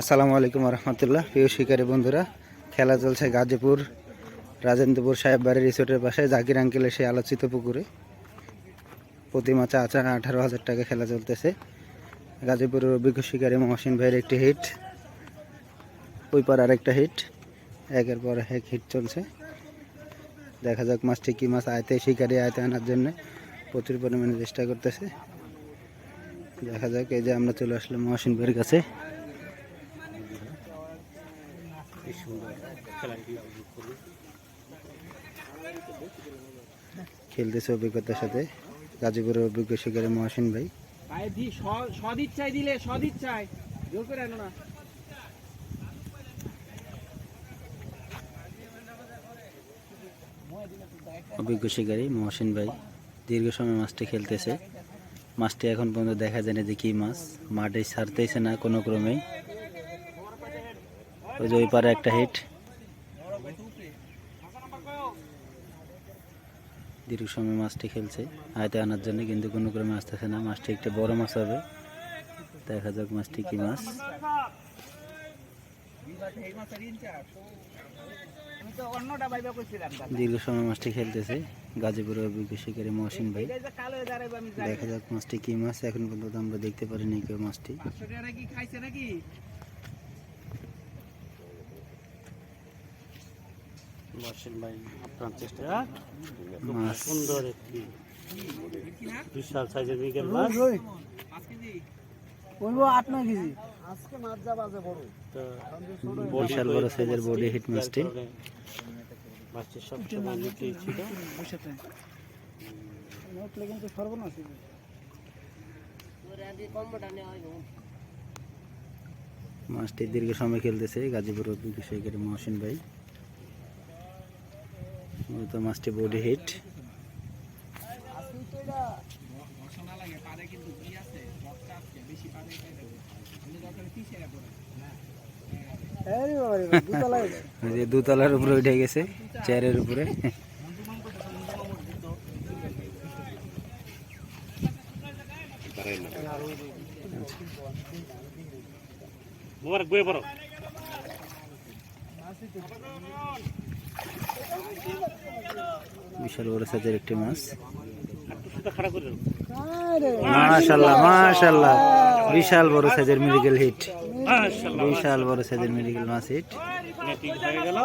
আসসালামু আলাইকুম রহমতুল্লাহ প্রিয় শিকারী বন্ধুরা, খেলা চলছে গাজীপুর, রাজেন্দ্রপুর সাহেব বাড়ির রিসোর্টের পাশে, জাকির আঙ্কেলের সেই আলোচিত পুকুরে। প্রতি মাছে আচা আঠারো হাজার টাকা খেলা চলতেছে। গাজীপুরের অভিজ্ঞ শিকারী মহসিন ভাইয়ের একটি হিট ওই পার আরেকটা হিট একের পর এক হিট চলছে। দেখা যাক মাছটি কী মাছ আয়তে শিকারি আয়তে আনার জন্য প্রচুর পরিমাণে চেষ্টা করতেছে। দেখা যাক, এই যে আমরা চলে আসলাম মহসিন ভাইয়ের কাছে। খেলতেছে অভিজ্ঞতার সাথে। গাজীপুরের অভিজ্ঞ শিকারী মহসিন ভাই। ভাই সদিচ্ছায় দিলে সদিচ্ছায় জোর করে আনো না। অভিজ্ঞ শিকারী মহসিন ভাই দীর্ঘ সময় মাছটি খেলতেছে। মাছটি এখন পর্যন্ত দেখা যায় না যে কী মাছ। মাঠে ছাড়তেছে না কোনো ক্রমেই। ওই যে পারে একটা হিট দীর্ঘ সময় মাছটি খেলছে। আয়তে আনার জন্য কিন্তু কোনো ক্রমে আসতেছে না। মাছটি একটু বড় মাছ হবে। দেখা যাক মাছটি কি মাছ। দীর্ঘ সময় মাছটি খেলতেছে। গাজীপুর অভিজ্ঞ শিকারী মহসিন ভাই। দেখা যাক মাছটি কি মাছ। এখন পর্যন্ত আমরা দেখতে পারিনি কেউ মাছটি। ভাই আপনার চেষ্টা সুন্দর একটি বিশাল সাইজের মিগেল মাছ। বলব আট নয় কেজি। আজকে মাছ যা বাজে বড়। বিশাল বড় সাইজের বডি হিট মাছটি মাছটি সবসময় নিচেই ছিল। বসেতে নটলে কিন্তু সর্বনাশ মাছটি দীর্ঘ সময় খেলতেছে। গাজীপুর শিকারী মহসিন ভাই। মূলত মাছটি বডি হিট দুতলার উপরে উঠে গেছে চেয়ারের উপরে। পড়ো। বিশাল বড় সাইজের একটি মাছ। মাশাল্লাহ মাশাল্লাহ বিশাল বড় সাইজের মেডিকেল হিট বিশাল বড় সাইজের মেডিকেল মাছ হিট হয়ে গেল।